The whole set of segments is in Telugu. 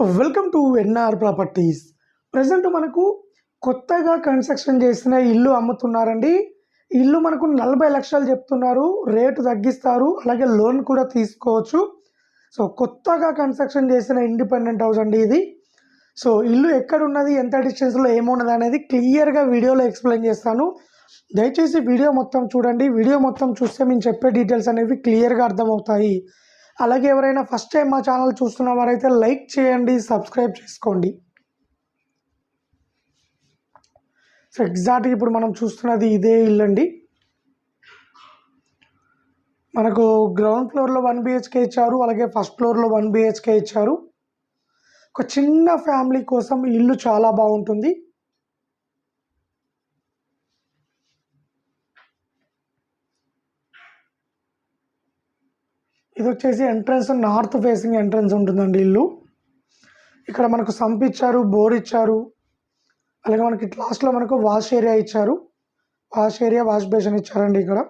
Welcome to NR properties. Present మనకు కొత్తగా కన్స్ట్రక్షన్ చేసిన ఇల్లు అమ్ముతున్నారండి. ఇల్లు మనకు నలభై లక్షలు చెప్తున్నారు. రేటు తగ్గిస్తారు. అలాగే లోన్ కూడా తీసుకోవచ్చు. సో కొత్తగా కన్స్ట్రక్షన్ చేసిన ఇండిపెండెంట్ హౌస్ అండి ఇది. సో ఇల్లు ఎక్కడ ఉన్నది ఎంత డిస్టెన్స్లో ఏమున్నది అనేది క్లియర్గా వీడియోలో ఎక్స్ప్లెయిన్ చేస్తాను. దయచేసి వీడియో మొత్తం చూడండి. వీడియో మొత్తం చూస్తే మేము చెప్పే డీటెయిల్స్ అనేవి క్లియర్గా అర్థమవుతాయి. అలాగే ఎవరైనా ఫస్ట్ టైం మా ఛానల్ చూస్తున్న వారైతే లైక్ చేయండి సబ్స్క్రైబ్ చేసుకోండి. సో ఎగ్జాక్ట్గా ఇప్పుడు మనం చూస్తున్నది ఇదే ఇల్లు అండి. మనకు గ్రౌండ్ ఫ్లోర్లో వన్ బిహెచ్కే ఇచ్చారు అలాగే ఫస్ట్ ఫ్లోర్లో వన్ బిహెచ్కే ఇచ్చారు. ఒక చిన్న ఫ్యామిలీ కోసం ఇల్లు చాలా బాగుంటుంది. ఇది వచ్చేసి ఎంట్రన్స్ నార్త్ ఫేసింగ్ ఎంట్రన్స్ ఉంటుందండి ఇల్లు. ఇక్కడ మనకు సంప్ ఇచ్చారు బోర్ ఇచ్చారు అలాగే మనకి లాస్ట్లో మనకు వాష్ ఏరియా ఇచ్చారు. వాష్ ఏరియా వాష్ బేసిన్ ఇచ్చారండి ఇక్కడ.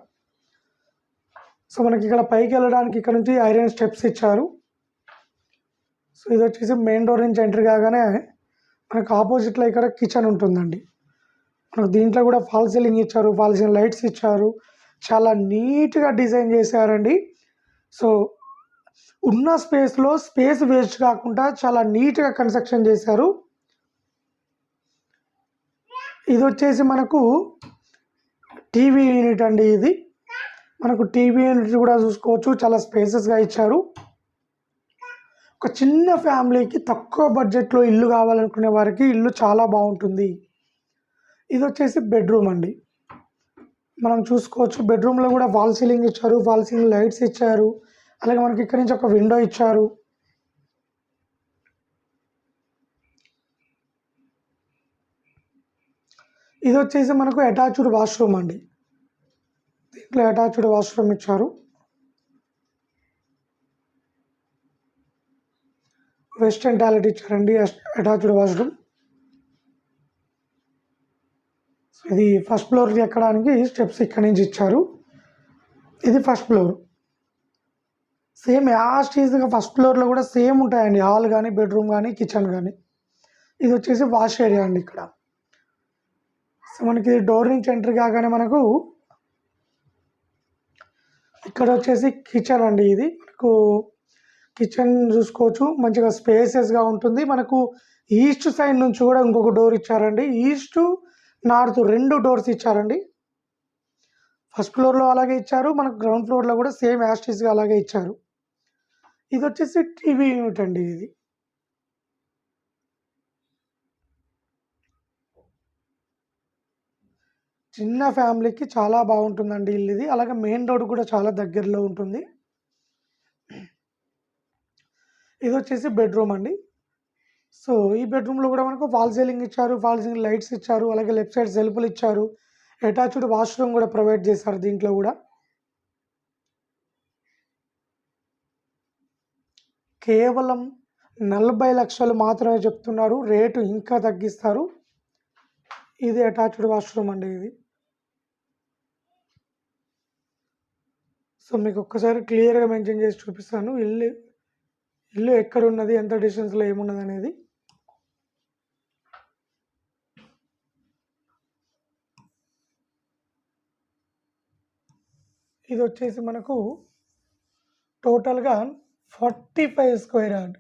సో మనకి ఇక్కడ పైకి వెళ్ళడానికి ఇక్కడ నుంచి ఐరన్ స్టెప్స్ ఇచ్చారు. సో ఇది వచ్చేసి మెయిన్ డోర్ నుంచి ఎంట్రీ కాగానే మనకు ఆపోజిట్లో ఇక్కడ కిచెన్ ఉంటుందండి. మనకు దీంట్లో కూడా ఫాల్ సీలింగ్ ఇచ్చారు ఫాల్ సీలింగ్ లైట్స్ ఇచ్చారు. చాలా నీట్గా డిజైన్ చేశారండి. సో ఉన్న స్పేస్లో స్పేస్ వేస్ట్ కాకుండా చాలా నీట్గా కన్స్ట్రక్షన్ చేశారు. ఇది వచ్చేసి మనకు టీవీ యూనిట్ అండి ఇది. మనకు టీవీ యూనిట్ కూడా చూసుకోవచ్చు. చాలా స్పేసెస్గా ఇచ్చారు. ఒక చిన్న ఫ్యామిలీకి తక్కువ బడ్జెట్లో ఇల్లు కావాలనుకునే వారికి ఇల్లు చాలా బాగుంటుంది. ఇది వచ్చేసి బెడ్రూమ్ అండి. మనం చూసుకోవచ్చు. బెడ్రూమ్లో కూడా వాల్ సీలింగ్ ఇచ్చారు. వాల్ సీలింగ్ లైట్స్ ఇచ్చారు. అలాగే మనకి ఇక్కడ నుంచి ఒక విండో ఇచ్చారు. ఇది వచ్చేసి మనకు అటాచ్డ్ వాష్రూమ్ అండి. దీంట్లో అటాచ్డ్ వాష్రూమ్ ఇచ్చారు. వెస్టర్న్ టాయిలెట్ ఇచ్చారండి. Attached washroom. ఇది ఫస్ట్ ఫ్లోర్కి ఎక్కడానికి స్టెప్స్ ఇక్కడ నుంచి ఇచ్చారు. ఇది ఫస్ట్ ఫ్లోర్. సేమ్ యాస్టీజ్గా ఫస్ట్ ఫ్లోర్లో కూడా సేమ్ ఉంటాయండి. హాల్ కానీ బెడ్రూమ్ కానీ కిచెన్ కానీ ఇది వచ్చేసి వాష్ ఏరియా అండి ఇక్కడ. సో మనకి డోర్ నుంచి ఎంట్రీ కాగానే మనకు ఇక్కడ వచ్చేసి కిచెన్ అండి ఇది. మనకు కిచెన్ చూసుకోవచ్చు. మంచిగా స్పేసెస్గా ఉంటుంది. మనకు ఈస్ట్ సైడ్ నుంచి కూడా ఇంకొక డోర్ ఇచ్చారండి. ఈస్ట్ నార్త్ రెండు డోర్స్ ఇచ్చారండి. ఫస్ట్ ఫ్లోర్లో అలాగే ఇచ్చారు. మనకు గ్రౌండ్ ఫ్లోర్లో కూడా సేమ్ యాస్టీస్గా అలాగే ఇచ్చారు. ఇది వచ్చేసి టీవీ యూనిట్ అండి ఇది. చిన్న ఫ్యామిలీకి చాలా బాగుంటుందండి ఇల్లు ఇది. అలాగే మెయిన్ రోడ్ కూడా చాలా దగ్గరలో ఉంటుంది. ఇది వచ్చేసి బెడ్రూమ్ అండి. సో ఈ బెడ్రూమ్లో కూడా మనకు ఫాల్ సీలింగ్ ఇచ్చారు ఫాల్ సీలింగ్ లైట్స్ ఇచ్చారు అలాగే లెఫ్ట్ సైడ్ సెల్ఫ్లు ఇచ్చారు. అటాచ్డ్ వాష్రూమ్ కూడా ప్రొవైడ్ చేశారు దీంట్లో కూడా. కేవలం నలభై లక్షలు మాత్రమే చెప్తున్నారు. రేటు ఇంకా తగ్గిస్తారు. ఇది అటాచ్డ్ వాష్రూమ్ అండి ఇది. సో మీకు ఒక్కసారి క్లియర్గా మెన్షన్ చేసి చూపిస్తాను. ఇల్లు ఇల్లు ఎక్కడ ఉన్నది ఎంత డిస్టెన్స్లో ఏమున్నది అనేది. ఇది వచ్చేసి మనకు టోటల్గా ఫార్టీ ఫైవ్ స్క్వేర్ యార్డ్.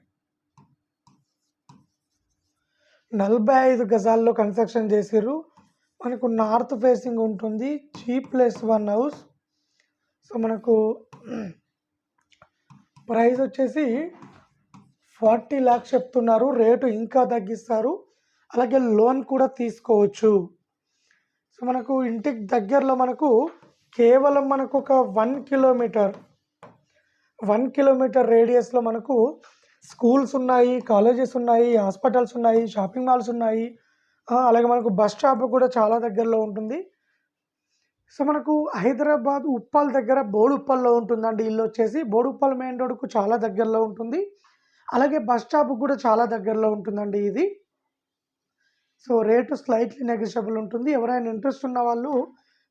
నలభై ఐదు గజాల్లో కన్స్ట్రక్షన్ చేసారు మనకు నార్త్ ఫేసింగ్ ఉంటుంది. G plus one house. So మనకు ప్రైస్ వచ్చేసి ఫార్టీ ల్యాక్స్ చెప్తున్నారు. రేటు ఇంకా తగ్గిస్తారు. అలాగే లోన్ కూడా తీసుకోవచ్చు. సో మనకు ఇంటికి దగ్గరలో మనకు కేవలం మనకు ఒక వన్ కిలోమీటర్ వన్ కిలోమీటర్ రేడియస్లో మనకు స్కూల్స్ ఉన్నాయి కాలేజెస్ ఉన్నాయి హాస్పిటల్స్ ఉన్నాయి షాపింగ్ మాల్స్ ఉన్నాయి. అలాగే మనకు బస్ స్టాప్ కూడా చాలా దగ్గరలో ఉంటుంది. సో మనకు హైదరాబాద్ ఉప్పల్ దగ్గర బోడుప్పల్లో ఉంటుందండి ఇల్లు వచ్చేసి. బోడుప్పల్ మెయిన్ రోడ్కు చాలా దగ్గరలో ఉంటుంది. అలాగే బస్ స్టాప్ కూడా చాలా దగ్గరలో ఉంటుందండి ఇది. సో రేటు స్లైట్లీ నెగిషియబుల్ ఉంటుంది. ఎవరైనా ఇంట్రెస్ట్ ఉన్న వాళ్ళు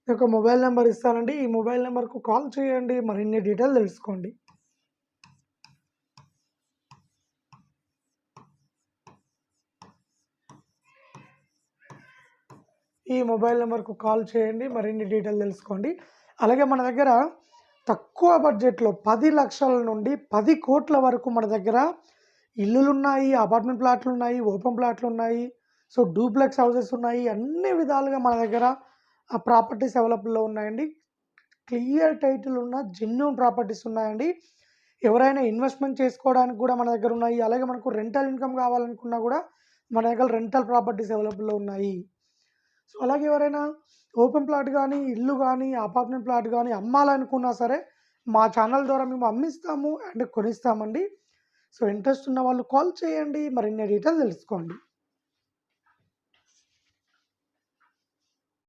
యొక్క మొబైల్ నెంబర్ ఇస్తానండి. ఈ మొబైల్ నెంబర్కు కాల్ చేయండి. మరిన్ని డీటెయిల్ తెలుసుకోండి. ఈ మొబైల్ నెంబర్కు కాల్ చేయండి. మరిన్ని డీటెయిల్ తెలుసుకోండి. అలాగే మన దగ్గర తక్కువ బడ్జెట్లో పది లక్షల నుండి పది కోట్ల వరకు మన దగ్గర ఇల్లులు ఉన్నాయి అపార్ట్మెంట్ ప్లాట్లు ఉన్నాయి ఓపెన్ ప్లాట్లు ఉన్నాయి సో డూప్లెక్స్ హౌసెస్ ఉన్నాయి. అన్ని విధాలుగా మన దగ్గర ఆ ప్రాపర్టీస్ అవైలబుల్లో ఉన్నాయండి. క్లియర్ టైటిల్ ఉన్న జెన్యున్ ప్రాపర్టీస్ ఉన్నాయండి. ఎవరైనా ఇన్వెస్ట్మెంట్ చేసుకోవడానికి కూడా మన దగ్గర ఉన్నాయి. అలాగే మనకు రెంటల్ ఇన్కమ్ కావాలనుకున్నా కూడా మన దగ్గర రెంటల్ ప్రాపర్టీస్ అవైలబుల్లో ఉన్నాయి. సో అలాగే ఎవరైనా ఓపెన్ ప్లాట్ కానీ ఇల్లు కానీ అపార్ట్మెంట్ ప్లాట్ కానీ అమ్మాలనుకున్నా సరే మా ఛానల్ ద్వారా మేము అమ్మిస్తాము అండ్ కొనిస్తామండి. సో ఇంట్రెస్ట్ ఉన్న వాళ్ళు కాల్ చేయండి. మరిన్ని డీటెయిల్స్ తెలుసుకోండి.